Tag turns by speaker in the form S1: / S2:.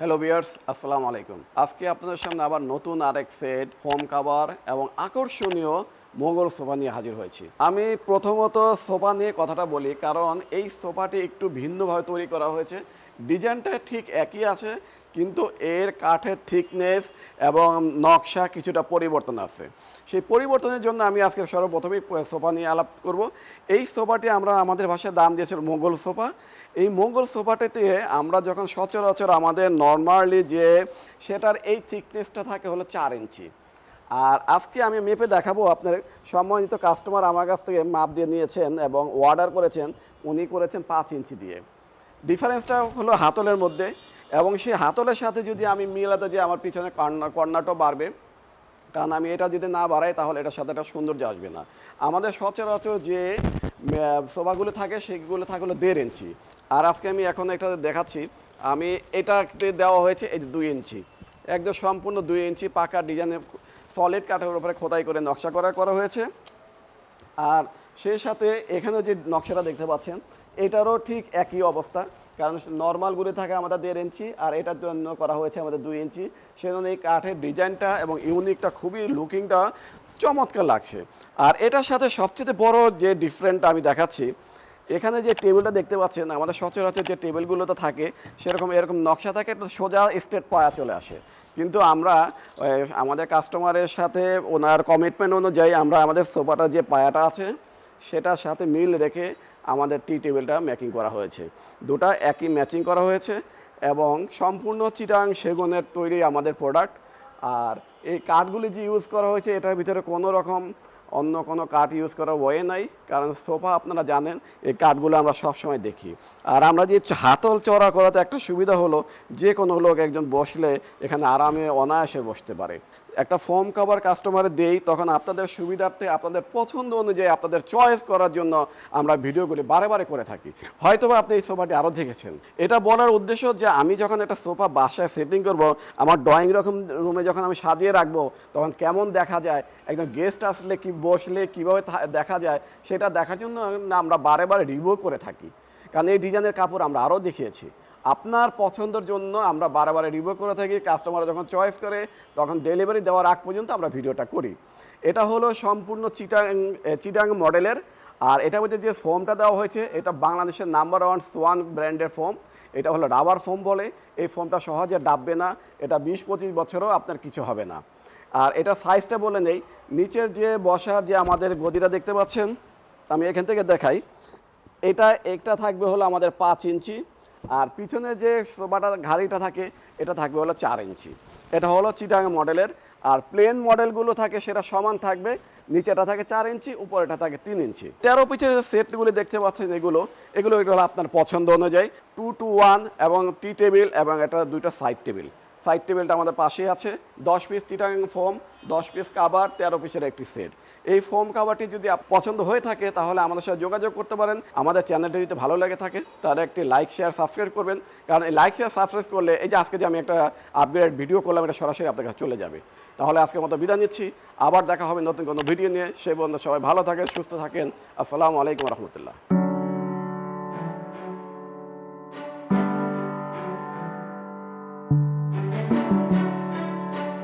S1: Hello বিয়ার্স আসসালামু আলাইকুম আজকে আপনাদের সামনে আবার নতুন আরেক সেট ফোম কাভার এবং আকর্ষণীয় মোগল সোফা নিয়ে হাজির হয়েছি। আমি প্রথমত সোফা নিয়ে কথাটা বলি, কারণ এই সোফাটি একটু ভিন্নভাবে তৈরি করা হয়েছে। ডিজাইনটা ঠিক একই আছে, কিন্তু এর কাঠের থিকনেস এবং নকশা কিছুটা পরিবর্তন আছে। সেই পরিবর্তনের জন্য আমি আজকে সর্বপ্রথমেই সোফা নিয়ে আলাপ করব। এই সোফাটি আমরা আমাদের ভাষায় দাম দিয়েছিল মোগল সোফা। এই মোগল সোফাটিতে আমরা যখন সচরাচর আমাদের নর্মালি যে সেটার এই থিকনেসটা থাকে হলো চার ইঞ্চি। আর আজকে আমি মেপে দেখাবো আপনার সম্মানিত কাস্টমার আমার কাছ থেকে মাপ দিয়ে নিয়েছেন এবং অর্ডার করেছেন, উনি করেছেন পাঁচ ইঞ্চি দিয়ে। ডিফারেন্সটা হলো হাতলের মধ্যে এবং সেই হাতলের সাথে যদি আমি মিলাতে যে আমার পিছনে কর্নার বাড়বে, কারণ আমি এটা যদি না বাড়াই তাহলে এটার সাথে একটা সৌন্দর্য আসবে না। আমাদের সচরাচর যে সোফাগুলো থাকে সেগুলো থাকে হলো দেড় ইঞ্চি। আর আজকে আমি এখন একটা দেখাচ্ছি, আমি এটাতে দেওয়া হয়েছে এই দুই ইঞ্চি। একদম সম্পূর্ণ দুই ইঞ্চি পাকা ডিজাইনের সলিড কাঠের উপরে খোদাই করে নকশা করা করা হয়েছে। আর সেই সাথে এখানে যে নকশাটা দেখতে পাচ্ছেন এটারও ঠিক একই অবস্থা, কারণ নর্মালগুলি থাকে আমাদের দেড় ইঞ্চি আর এটার জন্য করা হয়েছে আমাদের দুই ইঞ্চি। সেজন্য এই কাঠের ডিজাইনটা এবং ইউনিকটা খুবই লুকিংটা চমৎকার লাগছে। আর এটার সাথে সবচেয়ে বড় যে ডিফারেন্ট আমি দেখাচ্ছি, এখানে যে টেবিলটা দেখতে পাচ্ছেন, আমাদের সচরাচর যে টেবিলগুলোতে থাকে, সেরকম এরকম নকশা থাকে, একটা সোজা স্টেট পায়া চলে আসে। কিন্তু আমরা আমাদের কাস্টমারের সাথে ওনার কমিটমেন্ট অনুযায়ী আমরা আমাদের সোফাটার যে পায়াটা আছে, সেটার সাথে মিল রেখে আমাদের টি টেবিলটা মেকিং করা হয়েছে। দুটা একই ম্যাচিং করা হয়েছে এবং সম্পূর্ণ চিটাং সেগুনের তৈরি আমাদের প্রোডাক্ট আর এই কাঠগুলি যে ইউজ করা হয়েছে, এটার ভিতরে কোনো রকম অন্য কোনো কাঠ ইউজ করার ওয়ে নাই। কারণ সোফা আপনারা জানেন, এই কাঠগুলো আমরা সবসময় দেখি। আর আমরা যে হাতল চড়া করাতে একটা সুবিধা হলো, যে কোনো লোক একজন বসলে এখানে আরামে অনায়াসে বসতে পারে। একটা ফর্ম কভার কাস্টমারে দেই, তখন আপনাদের সুবিধার্থে, আপনাদের পছন্দ অনুযায়ী আপনাদের চয়েস করার জন্য আমরা ভিডিওগুলি বারে বারে করে থাকি। হয়তোবা আপনি এই সোফাটি আরও দেখেছেন। এটা বলার উদ্দেশ্য যে আমি যখন একটা সোফা বাসায় সেটিং করব, আমার ড্রয়িং রকম রুমে যখন আমি সাজিয়ে রাখব, তখন কেমন দেখা যায়, একজন গেস্ট আসলে কি বসলে, কীভাবে দেখা যায়, সেটা দেখার জন্য আমরা বারে বারে রিভিউ করে থাকি। কারণ এই ডিজাইনের কাপড় আমরা আরও দেখিয়েছি। আপনার পছন্দের জন্য আমরা বারে রিভিউ করে থাকি কাস্টমার যখন চয়েস করে, তখন ডেলিভারি দেওয়ার আগ পর্যন্ত আমরা ভিডিওটা করি। এটা হলো সম্পূর্ণ চিটাং চিটাং মডেলের আর এটা মধ্যে যে ফোমটা দেওয়া হয়েছে, এটা বাংলাদেশের নাম্বার ওয়ান সোয়ান ব্র্যান্ডের ফোম এটা হলো রাবার ফোম বলে, এই ফোমটা সহজে ডাববে না, এটা বিশ পঁচিশ বছরও আপনার কিছু হবে না। আর এটা সাইজটা বলে নেই, নিচের যে বসার যে আমাদের গদিটা দেখতে পাচ্ছেন, আমি এখান থেকে দেখাই, এটা একটা থাকবে হলো আমাদের পাঁচ ইঞ্চি আর পিছনে যে সোফাটা, ঘাড়িটা থাকে, এটা থাকবে হলো চার ইঞ্চি। এটা হলো চিটাং মডেলের। আর প্লেন মডেলগুলো থাকে, সেটা সমান থাকবে। নিচেটা থাকে চার ইঞ্চি, উপরেটা থাকে তিন ইঞ্চি। তেরো পিছের যে সেটগুলি দেখতে পাচ্ছেন এগুলো এগুলো এগুলো আপনার পছন্দ অনুযায়ী। টু টু ওয়ান এবং টি টেবিল এবং এটা দুইটা সাইড টেবিল সাইড টেবিলটা আমাদের পাশেই আছে। দশ পিস চিটাং ফোম দশ পিস কাবার তেরো পিসের একটি সেট এই ফোম কাভারটি যদি পছন্দ হয়ে থাকে, তাহলে আমাদের সাথে যোগাযোগ করতে পারেন। আমাদের চ্যানেলটি যদি ভালো লেগে থাকে, তাহলে একটি লাইক শেয়ার সাবস্ক্রাইব করবেন। কারণ এই লাইক শেয়ার সাবস্ক্রাইব করলে এই যে আজকে যে আমি একটা আপগ্রেড ভিডিও করলাম, এটা সরাসরি আপনার কাছে চলে যাবে। তাহলে আজকের মতো বিদায় নিচ্ছি। আবার দেখা হবে নতুন কোনো ভিডিও নিয়ে। সে বন্ধু সবাই ভালো থাকেন, সুস্থ থাকেন। আসসালামু আলাইকুম রহমতুল্লাহ।